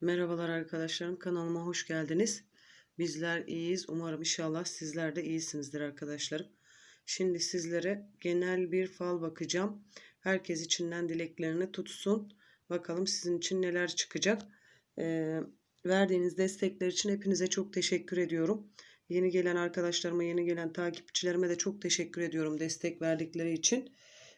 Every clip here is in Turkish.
Merhabalar arkadaşlarım kanalıma hoş geldiniz. Bizler iyiyiz. Umarım inşallah sizler de iyisinizdir arkadaşlarım. Şimdi sizlere genel bir fal bakacağım. Herkes içinden dileklerini tutsun. Bakalım sizin için neler çıkacak. Ee, verdiğiniz destekler için hepinize çok teşekkür ediyorum. Yeni gelen arkadaşlarıma, yeni gelen takipçilerime de çok teşekkür ediyorum destek verdikleri için.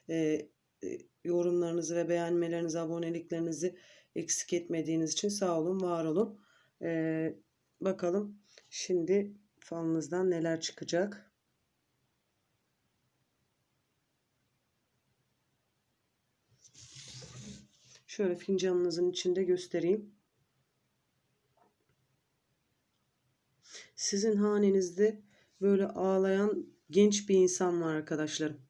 Ee, e, yorumlarınızı ve beğenmelerinizi, aboneliklerinizi eksik etmediğiniz için sağ olun, var olun. Ee, bakalım şimdi falınızdan neler çıkacak. Şöyle fincanınızın içinde göstereyim. Sizin hanenizde böyle ağlayan genç bir insan var arkadaşlarım.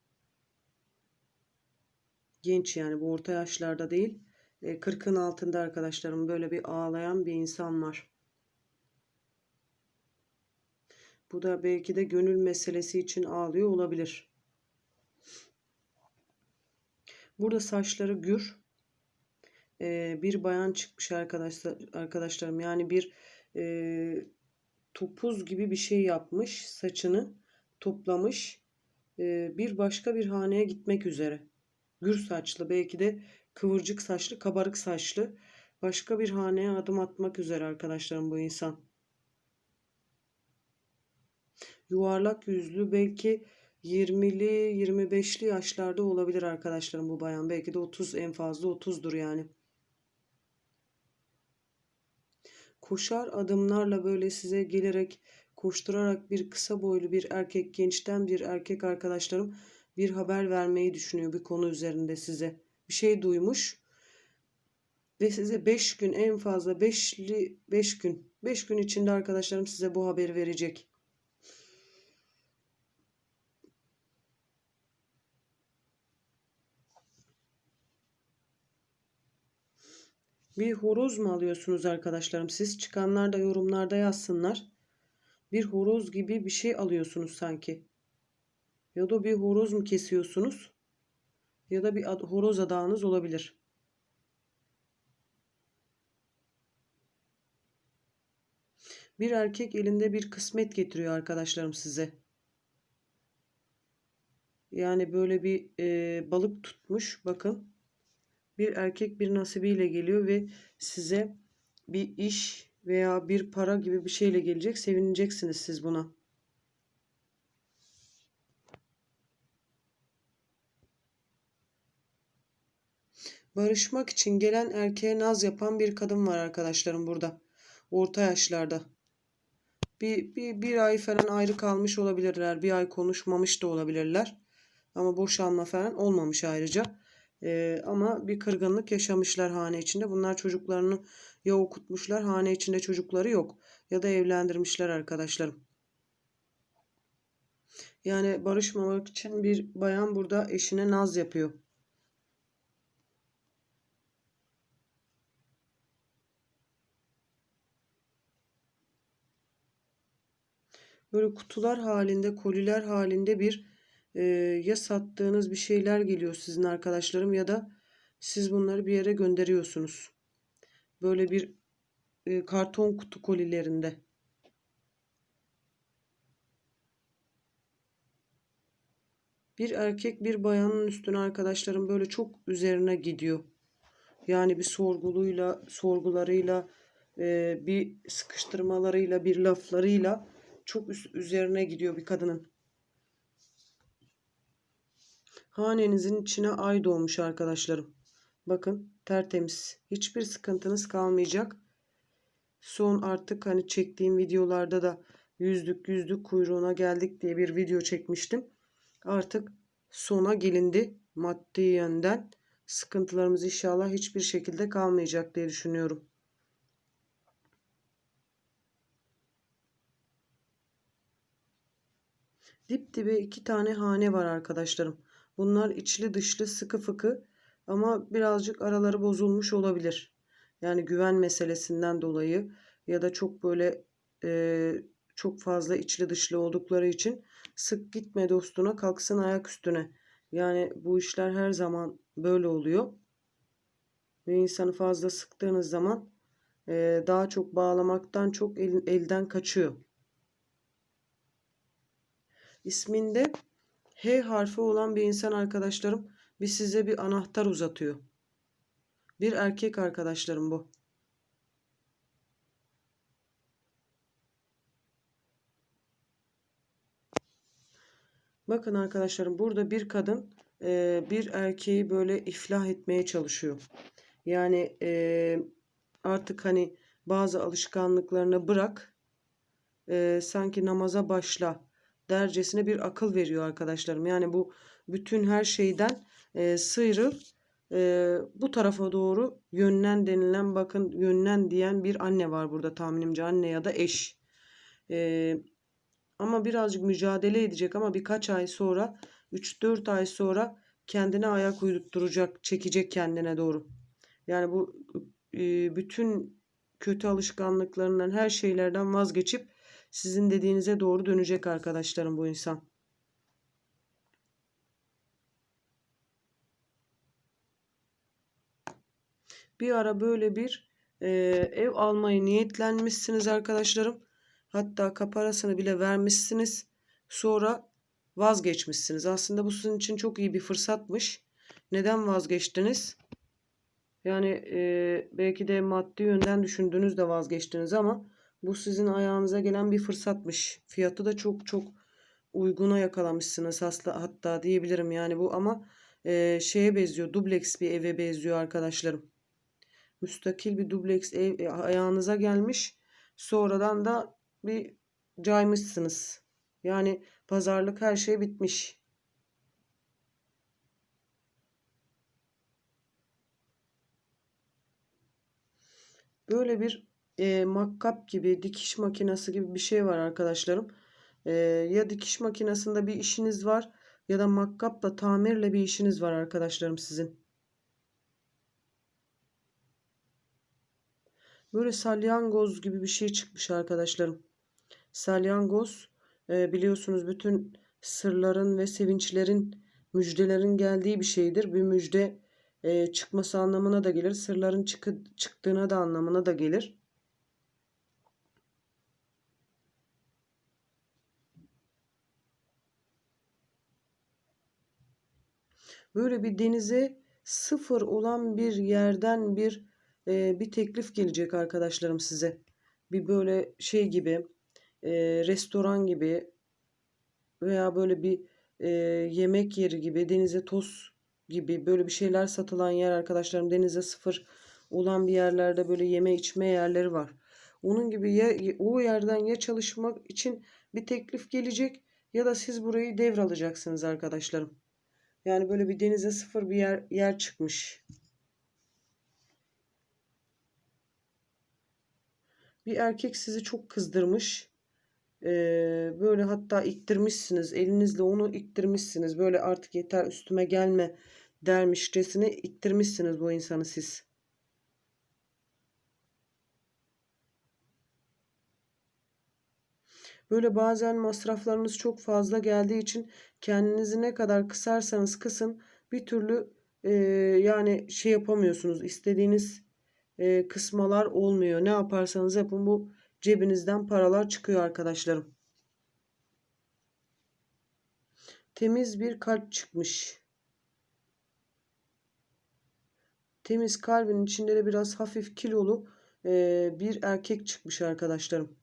Genç yani bu orta yaşlarda değil. 40'ın altında arkadaşlarım böyle bir ağlayan bir insan var. Bu da belki de gönül meselesi için ağlıyor olabilir. Burada saçları gür. Ee, bir bayan çıkmış arkadaşlar arkadaşlarım. Yani bir e, topuz gibi bir şey yapmış. Saçını toplamış. Ee, bir başka bir haneye gitmek üzere. Gür saçlı belki de kıvırcık saçlı, kabarık saçlı başka bir haneye adım atmak üzere arkadaşlarım bu insan. Yuvarlak yüzlü belki 20'li 25'li yaşlarda olabilir arkadaşlarım bu bayan. Belki de 30 en fazla 30'dur yani. Koşar adımlarla böyle size gelerek koşturarak bir kısa boylu bir erkek gençten bir erkek arkadaşlarım bir haber vermeyi düşünüyor bir konu üzerinde size bir şey duymuş ve size 5 gün en fazla 5'li 5 gün 5 gün içinde arkadaşlarım size bu haberi verecek. Bir horoz mu alıyorsunuz arkadaşlarım? Siz çıkanlar da yorumlarda yazsınlar. Bir horoz gibi bir şey alıyorsunuz sanki. Ya da bir horoz mu kesiyorsunuz? Ya da bir horoz adağınız olabilir. Bir erkek elinde bir kısmet getiriyor arkadaşlarım size. Yani böyle bir e, balık tutmuş bakın. Bir erkek bir nasibiyle geliyor ve size bir iş veya bir para gibi bir şeyle gelecek. Sevineceksiniz siz buna. Barışmak için gelen erkeğe naz yapan bir kadın var arkadaşlarım burada. Orta yaşlarda. Bir, bir, bir ay falan ayrı kalmış olabilirler. Bir ay konuşmamış da olabilirler. Ama boşanma falan olmamış ayrıca. Ee, ama bir kırgınlık yaşamışlar hane içinde. Bunlar çocuklarını ya okutmuşlar hane içinde çocukları yok. Ya da evlendirmişler arkadaşlarım. Yani barışmamak için bir bayan burada eşine naz yapıyor. Böyle kutular halinde, koliler halinde bir e, ya sattığınız bir şeyler geliyor sizin arkadaşlarım ya da siz bunları bir yere gönderiyorsunuz. Böyle bir e, karton kutu kolilerinde. Bir erkek bir bayanın üstüne arkadaşlarım böyle çok üzerine gidiyor. Yani bir sorguluyla, sorgularıyla, e, bir sıkıştırmalarıyla, bir laflarıyla çok üzerine gidiyor bir kadının. Hanenizin içine ay doğmuş arkadaşlarım. Bakın tertemiz. Hiçbir sıkıntınız kalmayacak. Son artık hani çektiğim videolarda da yüzlük yüzlük kuyruğuna geldik diye bir video çekmiştim. Artık sona gelindi maddi yönden. Sıkıntılarımız inşallah hiçbir şekilde kalmayacak diye düşünüyorum. Dip dibe iki tane hane var arkadaşlarım. Bunlar içli dışlı sıkı fıkı ama birazcık araları bozulmuş olabilir. Yani güven meselesinden dolayı ya da çok böyle e, çok fazla içli dışlı oldukları için sık gitme dostuna kalksın ayak üstüne. Yani bu işler her zaman böyle oluyor. Ve insanı fazla sıktığınız zaman e, daha çok bağlamaktan çok el- elden kaçıyor. İsminde H harfi olan bir insan arkadaşlarım bir size bir anahtar uzatıyor. Bir erkek arkadaşlarım bu. Bakın arkadaşlarım burada bir kadın e, bir erkeği böyle iflah etmeye çalışıyor. Yani e, artık hani bazı alışkanlıklarını bırak e, sanki namaza başla dercesine bir akıl veriyor arkadaşlarım. Yani bu bütün her şeyden e, sıyrıl e, bu tarafa doğru yönlen denilen bakın yönlen diyen bir anne var burada tahminimce anne ya da eş. E, ama birazcık mücadele edecek ama birkaç ay sonra 3-4 ay sonra kendine ayak uyduracak, çekecek kendine doğru. Yani bu e, bütün kötü alışkanlıklarından, her şeylerden vazgeçip sizin dediğinize doğru dönecek arkadaşlarım bu insan. Bir ara böyle bir e, ev almayı niyetlenmişsiniz arkadaşlarım. Hatta kaparasını bile vermişsiniz. Sonra vazgeçmişsiniz. Aslında bu sizin için çok iyi bir fırsatmış. Neden vazgeçtiniz? Yani e, belki de maddi yönden düşündünüz de vazgeçtiniz ama bu sizin ayağınıza gelen bir fırsatmış. Fiyatı da çok çok uyguna yakalamışsınız hasta hatta diyebilirim yani bu ama e, şeye benziyor. Dubleks bir eve benziyor arkadaşlarım. Müstakil bir dubleks ev e, ayağınıza gelmiş. Sonradan da bir caymışsınız. Yani pazarlık her şey bitmiş. Böyle bir e, makkap gibi dikiş makinesi gibi bir şey var arkadaşlarım. E, ya dikiş makinesinde bir işiniz var ya da makkapla tamirle bir işiniz var arkadaşlarım sizin. Böyle salyangoz gibi bir şey çıkmış arkadaşlarım. Salyangoz e, biliyorsunuz bütün sırların ve sevinçlerin müjdelerin geldiği bir şeydir. Bir müjde e, çıkması anlamına da gelir. Sırların çıkı, çıktığına da anlamına da gelir. Böyle bir denize sıfır olan bir yerden bir e, bir teklif gelecek arkadaşlarım size. Bir böyle şey gibi e, restoran gibi veya böyle bir e, yemek yeri gibi denize toz gibi böyle bir şeyler satılan yer arkadaşlarım denize sıfır olan bir yerlerde böyle yeme içme yerleri var. Onun gibi ya o yerden ya çalışmak için bir teklif gelecek ya da siz burayı devralacaksınız arkadaşlarım. Yani böyle bir denize sıfır bir yer yer çıkmış. Bir erkek sizi çok kızdırmış. Ee, böyle hatta iktirmişsiniz. Elinizle onu iktirmişsiniz. Böyle artık yeter üstüme gelme dermişçesine iktirmişsiniz bu insanı siz. Böyle bazen masraflarınız çok fazla geldiği için kendinizi ne kadar kısarsanız kısın bir türlü e, yani şey yapamıyorsunuz. İstediğiniz e, kısmalar olmuyor. Ne yaparsanız yapın bu cebinizden paralar çıkıyor arkadaşlarım. Temiz bir kalp çıkmış. Temiz kalbin içinde de biraz hafif kilolu e, bir erkek çıkmış arkadaşlarım.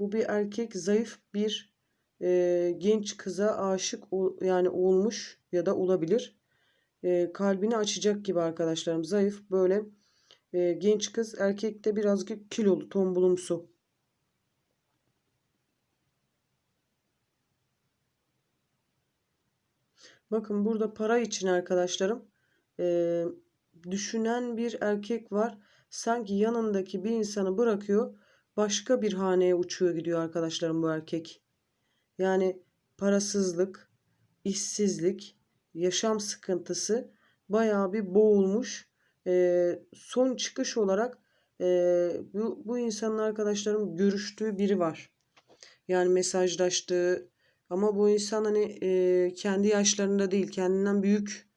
Bu bir erkek zayıf bir e, genç kıza aşık yani olmuş ya da olabilir. E, kalbini açacak gibi arkadaşlarım. Zayıf böyle e, genç kız erkekte birazcık kilolu tombulumsu. Bakın burada para için arkadaşlarım e, düşünen bir erkek var. Sanki yanındaki bir insanı bırakıyor başka bir haneye uçuyor gidiyor arkadaşlarım bu erkek. Yani parasızlık, işsizlik, yaşam sıkıntısı bayağı bir boğulmuş e, son çıkış olarak e, bu, bu insanın arkadaşlarım görüştüğü biri var. Yani mesajlaştığı ama bu insan hani e, kendi yaşlarında değil kendinden büyük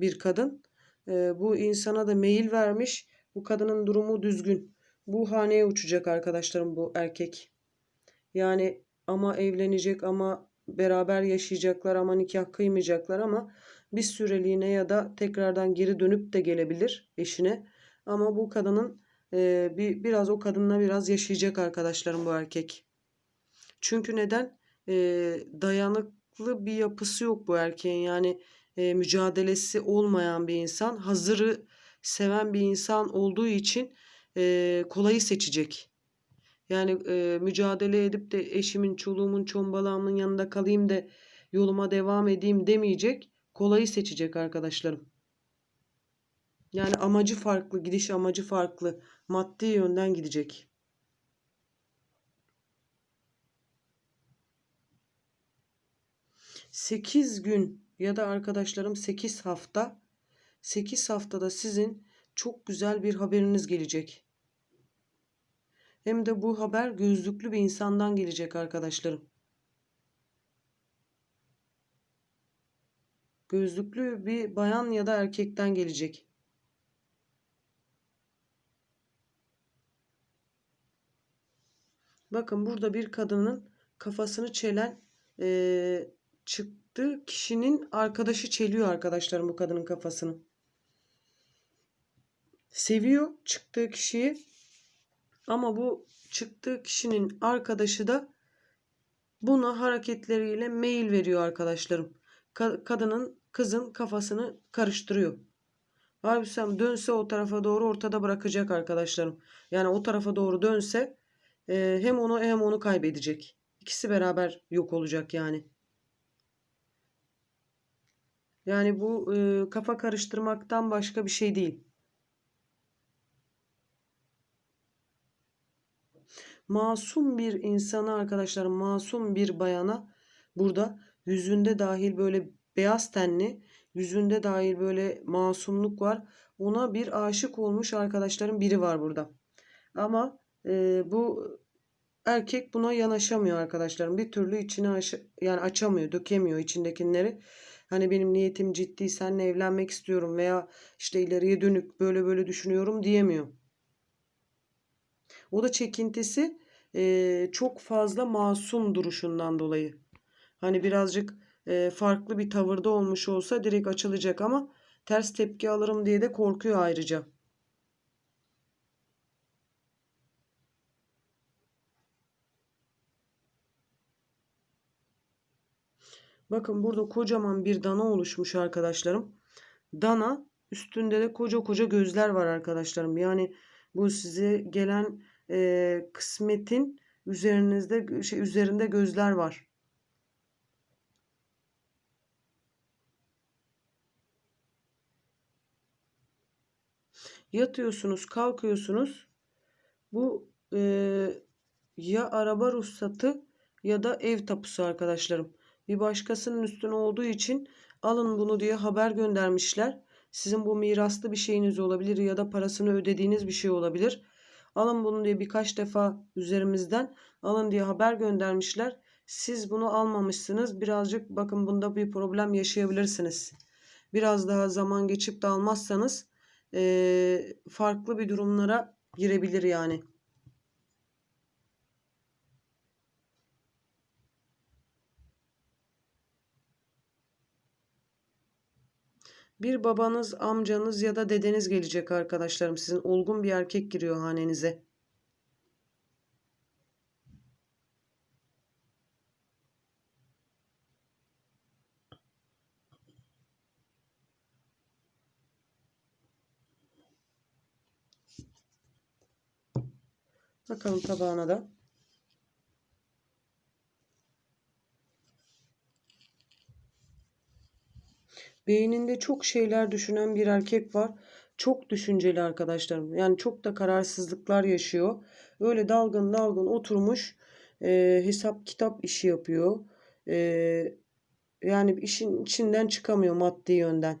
bir kadın. E, bu insana da mail vermiş. Bu kadının durumu düzgün. Bu haneye uçacak arkadaşlarım bu erkek. Yani ama evlenecek ama beraber yaşayacaklar ama nikah kıymayacaklar ama bir süreliğine ya da tekrardan geri dönüp de gelebilir eşine. Ama bu kadının e, bir biraz o kadınla biraz yaşayacak arkadaşlarım bu erkek. Çünkü neden? E, dayanıklı bir yapısı yok bu erkeğin. Yani e, mücadelesi olmayan bir insan. Hazırı seven bir insan olduğu için e, kolayı seçecek. Yani e, mücadele edip de eşimin, çoluğumun, çombalağımın yanında kalayım da yoluma devam edeyim demeyecek. Kolayı seçecek arkadaşlarım. Yani amacı farklı, gidiş amacı farklı. Maddi yönden gidecek. Sekiz gün ya da arkadaşlarım sekiz hafta 8 haftada sizin çok güzel bir haberiniz gelecek. Hem de bu haber gözlüklü bir insandan gelecek arkadaşlarım. Gözlüklü bir bayan ya da erkekten gelecek. Bakın burada bir kadının kafasını çelen e, çıktığı kişinin arkadaşı çeliyor arkadaşlarım bu kadının kafasını. Seviyor çıktığı kişiyi ama bu çıktığı kişinin arkadaşı da buna hareketleriyle mail veriyor arkadaşlarım. Ka- kadının kızın kafasını karıştırıyor. Halbuki dönse o tarafa doğru ortada bırakacak arkadaşlarım. Yani o tarafa doğru dönse e, hem onu hem onu kaybedecek. İkisi beraber yok olacak yani. Yani bu e, kafa karıştırmaktan başka bir şey değil. Masum bir insana arkadaşlar, masum bir bayana burada yüzünde dahil böyle beyaz tenli, yüzünde dahil böyle masumluk var. Ona bir aşık olmuş arkadaşların biri var burada. Ama e, bu erkek buna yanaşamıyor arkadaşlarım. Bir türlü içine aş yani açamıyor, dökemiyor içindekileri. Hani benim niyetim ciddi, seninle evlenmek istiyorum veya işte ileriye dönük böyle böyle düşünüyorum diyemiyor. O da çekintisi e, çok fazla masum duruşundan dolayı. Hani birazcık e, farklı bir tavırda olmuş olsa direkt açılacak ama ters tepki alırım diye de korkuyor ayrıca. Bakın burada kocaman bir dana oluşmuş arkadaşlarım. Dana üstünde de koca koca gözler var arkadaşlarım. Yani bu size gelen e, kısmetin üzerinizde şey üzerinde gözler var. Yatıyorsunuz, kalkıyorsunuz. Bu e, ya araba ruhsatı ya da ev tapusu arkadaşlarım. Bir başkasının üstüne olduğu için alın bunu diye haber göndermişler. Sizin bu miraslı bir şeyiniz olabilir ya da parasını ödediğiniz bir şey olabilir. Alın bunu diye birkaç defa üzerimizden alın diye haber göndermişler. Siz bunu almamışsınız. Birazcık bakın bunda bir problem yaşayabilirsiniz. Biraz daha zaman geçip de almazsanız e, farklı bir durumlara girebilir yani. Bir babanız, amcanız ya da dedeniz gelecek arkadaşlarım. Sizin olgun bir erkek giriyor hanenize. Bakalım tabağına da. Beyninde çok şeyler düşünen bir erkek var. Çok düşünceli arkadaşlarım. Yani çok da kararsızlıklar yaşıyor. Öyle dalgın dalgın oturmuş e, hesap kitap işi yapıyor. E, yani işin içinden çıkamıyor maddi yönden.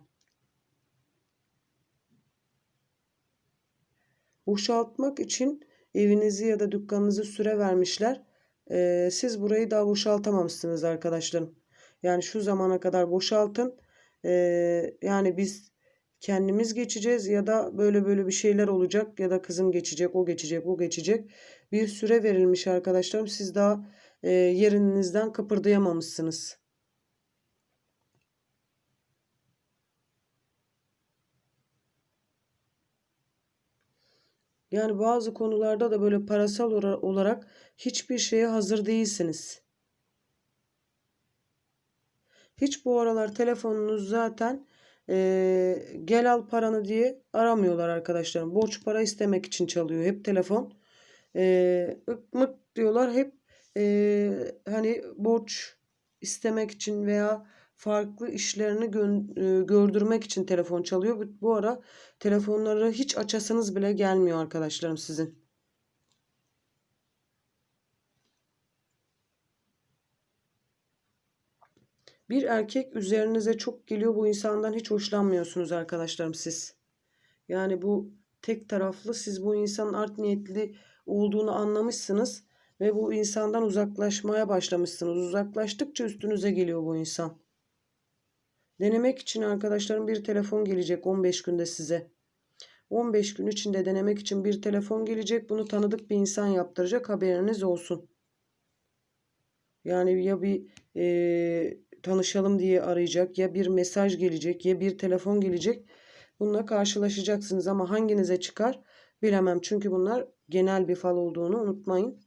Boşaltmak için evinizi ya da dükkanınızı süre vermişler. E, siz burayı daha boşaltamamışsınız arkadaşlarım. Yani şu zamana kadar boşaltın. Ee, yani biz kendimiz geçeceğiz ya da böyle böyle bir şeyler olacak ya da kızım geçecek, o geçecek, o geçecek. Bir süre verilmiş arkadaşlarım. Siz daha e, yerinizden kıpırdayamamışsınız. Yani bazı konularda da böyle parasal olarak hiçbir şeye hazır değilsiniz. Hiç bu aralar telefonunuz zaten e, gel al paranı diye aramıyorlar arkadaşlarım. Borç para istemek için çalıyor hep telefon. E, ık mık diyorlar hep e, hani borç istemek için veya farklı işlerini gö- gördürmek için telefon çalıyor. Bu ara telefonları hiç açasınız bile gelmiyor arkadaşlarım sizin. Bir erkek üzerinize çok geliyor. Bu insandan hiç hoşlanmıyorsunuz arkadaşlarım siz. Yani bu tek taraflı siz bu insanın art niyetli olduğunu anlamışsınız ve bu insandan uzaklaşmaya başlamışsınız. Uzaklaştıkça üstünüze geliyor bu insan. Denemek için arkadaşlarım bir telefon gelecek 15 günde size. 15 gün içinde denemek için bir telefon gelecek. Bunu tanıdık bir insan yaptıracak haberiniz olsun. Yani ya bir e, tanışalım diye arayacak ya bir mesaj gelecek ya bir telefon gelecek. Bununla karşılaşacaksınız ama hanginize çıkar bilemem. Çünkü bunlar genel bir fal olduğunu unutmayın.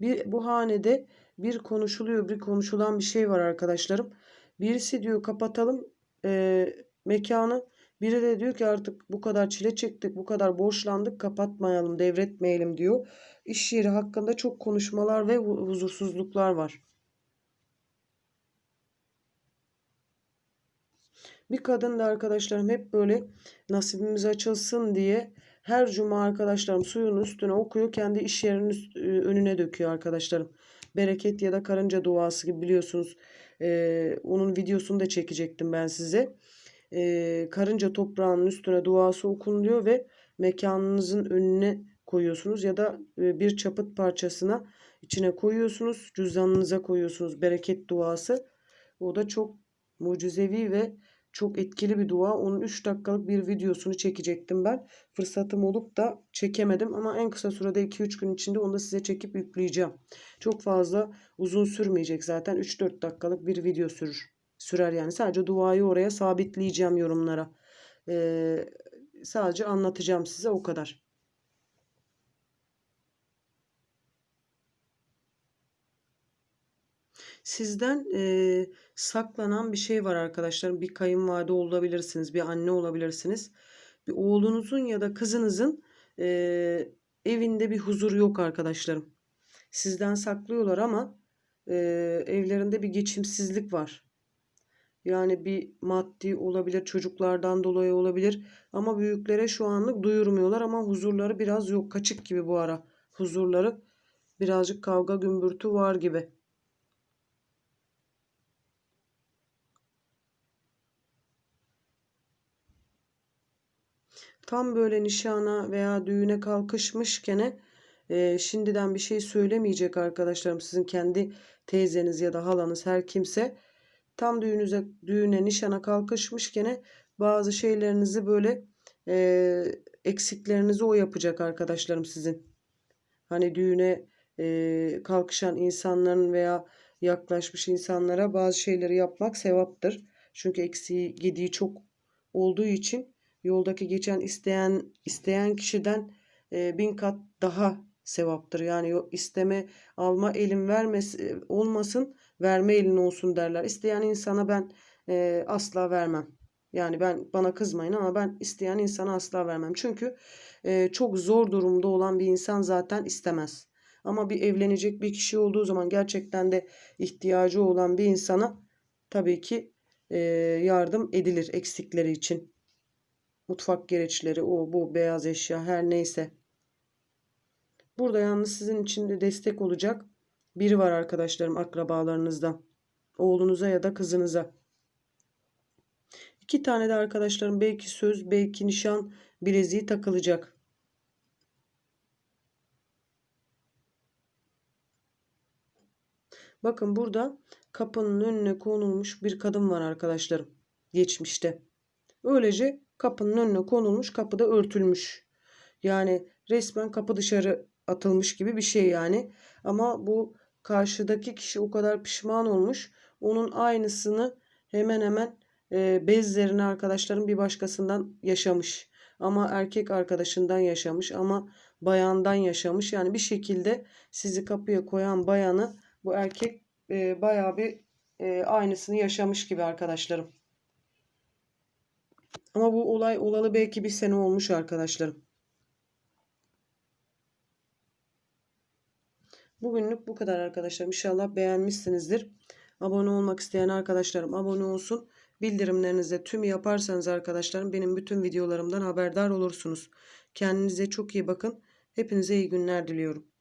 Bir, bu hanede bir konuşuluyor, bir konuşulan bir şey var arkadaşlarım. Birisi diyor kapatalım e, mekanı. Biri de diyor ki artık bu kadar çile çektik, bu kadar borçlandık, kapatmayalım, devretmeyelim diyor. İş yeri hakkında çok konuşmalar ve huzursuzluklar var. Bir kadın da arkadaşlarım hep böyle nasibimiz açılsın diye her cuma arkadaşlarım suyun üstüne okuyor. Kendi iş yerinin önüne döküyor arkadaşlarım. Bereket ya da karınca duası gibi biliyorsunuz. Ee, onun videosunu da çekecektim ben size. Ee, karınca toprağının üstüne duası okunuluyor ve mekanınızın önüne koyuyorsunuz ya da bir çapıt parçasına içine koyuyorsunuz. Cüzdanınıza koyuyorsunuz bereket duası. O da çok mucizevi ve çok etkili bir dua. Onun 3 dakikalık bir videosunu çekecektim ben. Fırsatım olup da çekemedim ama en kısa sürede 2-3 gün içinde onu da size çekip yükleyeceğim. Çok fazla uzun sürmeyecek zaten. 3-4 dakikalık bir video sürür. Sürer yani. Sadece duayı oraya sabitleyeceğim yorumlara. Ee, sadece anlatacağım size o kadar. Sizden e, saklanan bir şey var arkadaşlar. Bir kayınvalide olabilirsiniz, bir anne olabilirsiniz. Bir oğlunuzun ya da kızınızın e, evinde bir huzur yok arkadaşlarım. Sizden saklıyorlar ama e, evlerinde bir geçimsizlik var. Yani bir maddi olabilir, çocuklardan dolayı olabilir ama büyüklere şu anlık duyurmuyorlar ama huzurları biraz yok. Kaçık gibi bu ara. Huzurları birazcık kavga gümbürtü var gibi. tam böyle nişana veya düğüne kalkışmışken e, şimdiden bir şey söylemeyecek arkadaşlarım. Sizin kendi teyzeniz ya da halanız her kimse tam düğünüze düğüne nişana kalkışmışken bazı şeylerinizi böyle e, eksiklerinizi o yapacak arkadaşlarım sizin. Hani düğüne e, kalkışan insanların veya yaklaşmış insanlara bazı şeyleri yapmak sevaptır. Çünkü eksiği gediği çok olduğu için yoldaki geçen isteyen isteyen kişiden e, bin kat daha sevaptır. Yani isteme alma elin vermesi olmasın verme elin olsun derler. İsteyen insana ben e, asla vermem. Yani ben bana kızmayın ama ben isteyen insana asla vermem. Çünkü e, çok zor durumda olan bir insan zaten istemez. Ama bir evlenecek bir kişi olduğu zaman gerçekten de ihtiyacı olan bir insana tabii ki e, yardım edilir eksikleri için mutfak gereçleri, o bu beyaz eşya her neyse. Burada yalnız sizin için de destek olacak biri var arkadaşlarım akrabalarınızdan. Oğlunuza ya da kızınıza. İki tane de arkadaşlarım belki söz, belki nişan bileziği takılacak. Bakın burada kapının önüne konulmuş bir kadın var arkadaşlarım. Geçmişte. Öylece kapının önüne konulmuş kapıda örtülmüş. Yani resmen kapı dışarı atılmış gibi bir şey yani. Ama bu karşıdaki kişi o kadar pişman olmuş. Onun aynısını hemen hemen e, bezlerini arkadaşlarım bir başkasından yaşamış. Ama erkek arkadaşından yaşamış ama bayandan yaşamış. Yani bir şekilde sizi kapıya koyan bayanı bu erkek e, bayağı bir e, aynısını yaşamış gibi arkadaşlarım. Ama bu olay olalı belki bir sene olmuş arkadaşlarım. Bugünlük bu kadar arkadaşlar. İnşallah beğenmişsinizdir. Abone olmak isteyen arkadaşlarım abone olsun. Bildirimlerinizi tüm yaparsanız arkadaşlarım benim bütün videolarımdan haberdar olursunuz. Kendinize çok iyi bakın. Hepinize iyi günler diliyorum.